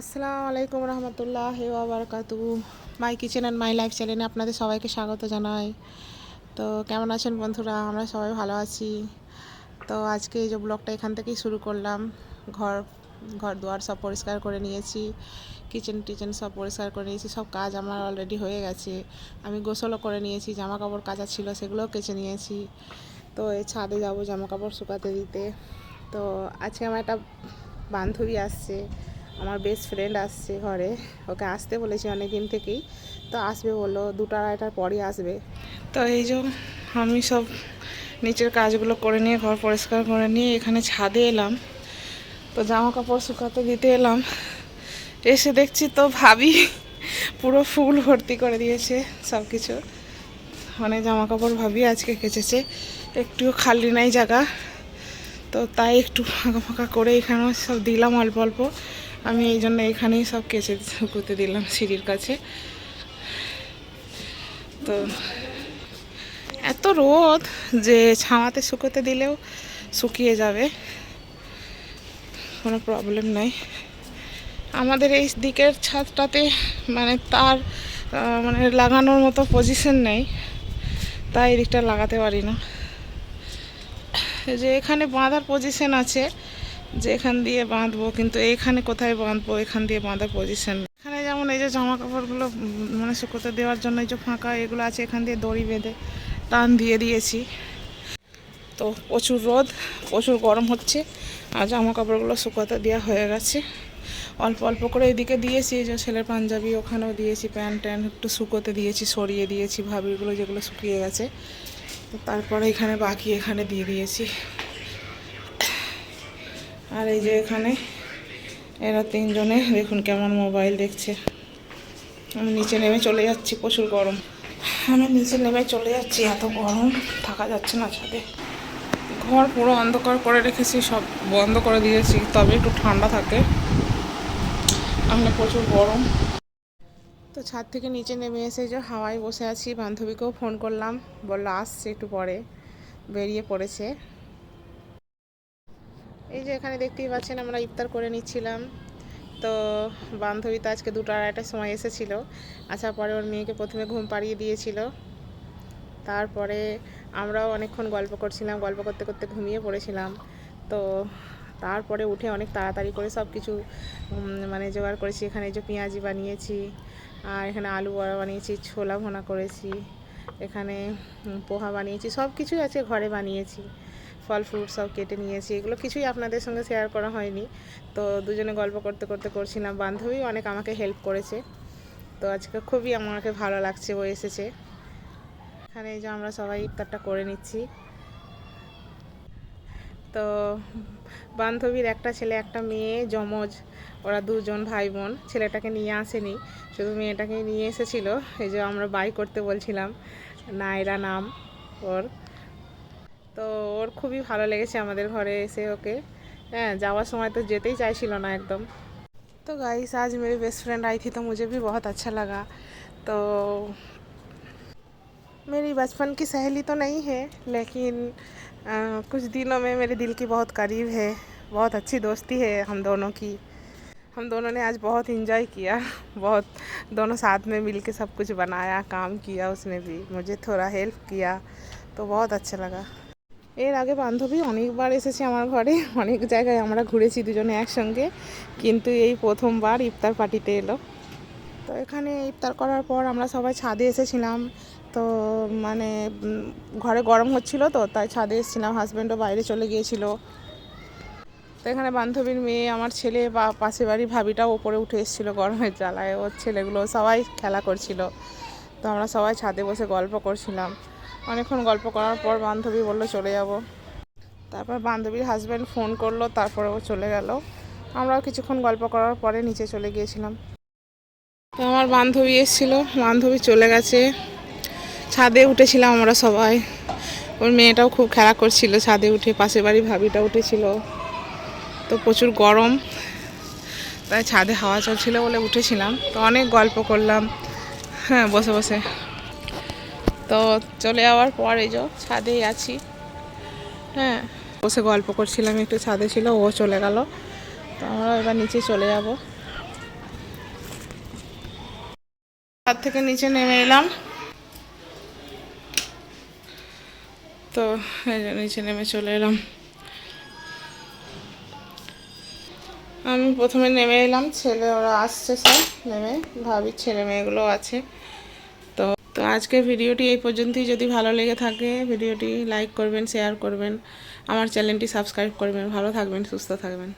আসসালামু আলাইকুম রহমতুল্লাহ বারাকাতু my kitchen and my life চ্যানেলে আপনাদের সবাইকে স্বাগত জানাই। তো কেমন আছেন বন্ধুরা? আমরা সবাই ভালো আছি। তো আজকে এই যে ব্লগটা এখান থেকেই শুরু করলাম। ঘর ঘর দুয়ার সব পরিষ্কার করে নিয়েছি। কিচেন টিচেন সব পরিষ্কার করে নিয়েছি। সব কাজ আমার অলরেডি হয়ে গেছে। আমি গোসলও করে নিয়েছি। জামা কাপড় কাচা ছিল, সেগুলোও কেচে নিয়েছি। তো এই ছাদে যাব জামা কাপড় শুকাতে দিতে। তো আজকে আমার একটা বান্ধবী আসছে। আমার বেস্ট ফ্রেন্ড আসছে ঘরে। ওকে আসতে বলেছি অনেক দিন থেকেই। তো আসবে বলল, দুটো আড়াইটার পরই আসবে। তো এই আমি সব নিচের কাজগুলো করে নিয়ে, ঘর পরিষ্কার করে নিয়ে এখানে ছাদে এলাম। তো জামা কাপড় শুকাতে দিতে এলাম। এসে দেখছি তো ভাবি পুরো ফুল ভর্তি করে দিয়েছে সব কিছু অনেক জামা কাপড় ভাবি আজকে কেচেছে। একটুও খালি নাই জায়গা। তো তাই একটু ফাঁকা ফাঁকা করে এখানে সব দিলাম অল্প অল্প। আমি এই জন্য এখানেই সব কেচে শুকোতে দিলাম সিঁড়ির কাছে। তো এত রোদ যে ছামাতে শুকোতে দিলেও শুকিয়ে যাবে, কোনো প্রবলেম নাই। আমাদের এই দিকের ছাদটাতে মানে তার মানে লাগানোর মতো পজিশন নেই, তাই এই দিকটা লাগাতে পারি না। যে এখানে বাঁধার পজিশন আছে যে এখান দিয়ে বাঁধবো, কিন্তু এইখানে কোথায় বাঁধবো, এখান দিয়ে বাঁধার পজিশন এখানে যেমন এই যে জামা কাপড়গুলো মানে শুকোতে দেওয়ার জন্য এই যে ফাঁকা এগুলো আছে, এখান দিয়ে দড়ি বেঁধে টান দিয়ে দিয়েছি। তো প্রচুর রোদ, প্রচুর গরম হচ্ছে, আর জামা কাপড়গুলো শুকোতে দেওয়া হয়ে গেছে। অল্প অল্প করে এদিকে দিয়েছি যে ছেলের পাঞ্জাবি ওখানেও দিয়েছি, প্যান্ট ট্যান্ট একটু শুকোতে দিয়েছি, সরিয়ে দিয়েছি, ভাবিগুলো যেগুলো শুকিয়ে গেছে। তারপরে এখানে বাকি এখানে দিয়ে দিয়েছি। আর এই যে এখানে এরা তিনজনে, দেখুন কেমন মোবাইল দেখছে। আমি নিচে নেমে চলে যাচ্ছি, প্রচুর গরম। আমি নিচে নেমে চলে যাচ্ছি, এত গরম, থাকা যাচ্ছে না ছাদে। ঘর পুরো অন্ধকার করে রেখেছি, সব বন্ধ করে দিয়েছি, তবে একটু ঠান্ডা থাকে। আমরা প্রচুর গরম। তো ছাদ থেকে নিচে নেমে এসে যে হাওয়ায় বসে আছি, বান্ধবীকেও ফোন করলাম, বলল আসছে একটু পরে, বেরিয়ে পড়েছে। এই যে এখানে দেখতেই পাচ্ছেন, আমরা ইফতার করে নিচ্ছিলাম। তো বান্ধবী তো আজকে দুটো আড়াইটার সময় এসেছিল। আসার পরে ওর মেয়েকে প্রথমে ঘুম পাড়িয়ে দিয়েছিল। তারপরে আমরাও অনেকক্ষণ গল্প করছিলাম, গল্প করতে করতে ঘুমিয়ে পড়েছিলাম। তো তারপরে উঠে অনেক তাড়াতাড়ি করে সব কিছু মানে জোগাড় করেছি। এখানে যে পেঁয়াজি বানিয়েছি, আর এখানে আলু বড়া বানিয়েছি, ছোলা ভোনা করেছি। এখানে পোহা বানিয়েছি সব কিছুই আছে ঘরে বানিয়েছি। ফল ফ্রুট সব কেটে নিয়েছি, এগুলো কিছুই আপনাদের সঙ্গে শেয়ার করা হয়নি। তো দুজনে গল্প করতে করতে করছিলাম বান্ধবী অনেক আমাকে হেল্প করেছে। তো আজকে খুবই আমাকে ভালো লাগছে, ও এসেছে। এখানে এই যে আমরা সবাই ইফতারটা করে নিচ্ছি। তো বান্ধবীর একটা ছেলে, একটা মেয়ে, যমজ। ওরা দুজন ভাই বোন ছেলেটাকে নিয়ে আসেনি। শুধু মেয়েটাকে নিয়ে এসেছিল। এই যে আমরা বাই করতে বলছিলাম, নায়রা নাম ওর। তো ওর খুবই ভালো লেগেছে আমাদের ঘরে এসে ওকে হ্যাঁ যাওয়ার সময় তো যেতেই চাইছিল না একদম तो गाइस आज मेरी बेस्ट फ्रेंड आई थी तो मुझे भी बहुत अच्छा लगा तो मेरी बचपन की सहेली तो नहीं है लेकिन आ, कुछ दिनों में मेरे दिल की बहुत करीब है बहुत अच्छी दोस्ती है हम दोनों की हम दोनों ने आज बहुत इंजॉय किया बहुत दोनों साथ में मिल के सब कुछ बनाया काम किया उसने भी मुझे थोड़ा हेल्प किया तो बहुत अच्छा लगा এর আগে বান্ধবী অনেকবার এসেছে আমার ঘরে, অনেক জায়গায় আমরা ঘুরেছি দুজনে একসঙ্গে, কিন্তু এই প্রথমবার ইফতার পার্টিতে এলো। তো এখানে ইফতার করার পর আমরা সবাই ছাদে এসেছিলাম। তো মানে ঘরে গরম হচ্ছিল তো, তাই ছাদে এসেছিলাম হাজব্যান্ডও বাইরে চলে গিয়েছিল। তো এখানে বান্ধবীর মেয়ে, আমার ছেলে বা পাশের বাড়ির ভাবিটাও ওপরে উঠে এসেছিল গরমের জ্বালায়। ওর ছেলেগুলো সবাই খেলা করছিল। তো আমরা সবাই ছাদে বসে গল্প করছিলাম। অনেকক্ষণ গল্প করার পর বান্ধবী বলল, চলে যাব। তারপর বান্ধবীর হাজব্যান্ড ফোন করল, তারপরে ও চলে গেল। আমরাও কিছুক্ষণ গল্প করার পরে নিচে চলে গিয়েছিলাম। তো আমার বান্ধবী এসেছিল, বান্ধবী চলে গেছে। ছাদে উঠেছিলাম আমরা সবাই। ওর মেয়েটাও খুব খেলা করছিল, ছাদে উঠে, পাশের বাড়ি ভাবিটা উঠেছিল। তো প্রচুর গরম, তাই ছাদে হাওয়া চলছিল বলে উঠেছিলাম। তো অনেক গল্প করলাম। হ্যাঁ বসে বসে। তো চলে যাওয়ার পর এই যে ছাদেই আছি। হ্যাঁ। বসে গল্প করছিলাম, একটু ছাদে ছিল, ও চলে গেল। তো আমরা এবার নিচে চলে যাব। তার থেকে নিচে নেমে এলাম। তো নিচে নেমে চলে এলাম। আমি প্রথমে নেমে এলাম, ছেলে ওরা আসছে সব নেমে, ভাবি ছেলে মেয়েগুলো আছে। তো তো আজকের ভিডিওটি এই পর্যন্তই। যদি ভালো লেগে থাকে, ভিডিওটি লাইক করবেন, শেয়ার করবেন। আমার চ্যানেলটি সাবস্ক্রাইব করবেন। ভালো থাকবেন, সুস্থ থাকবেন।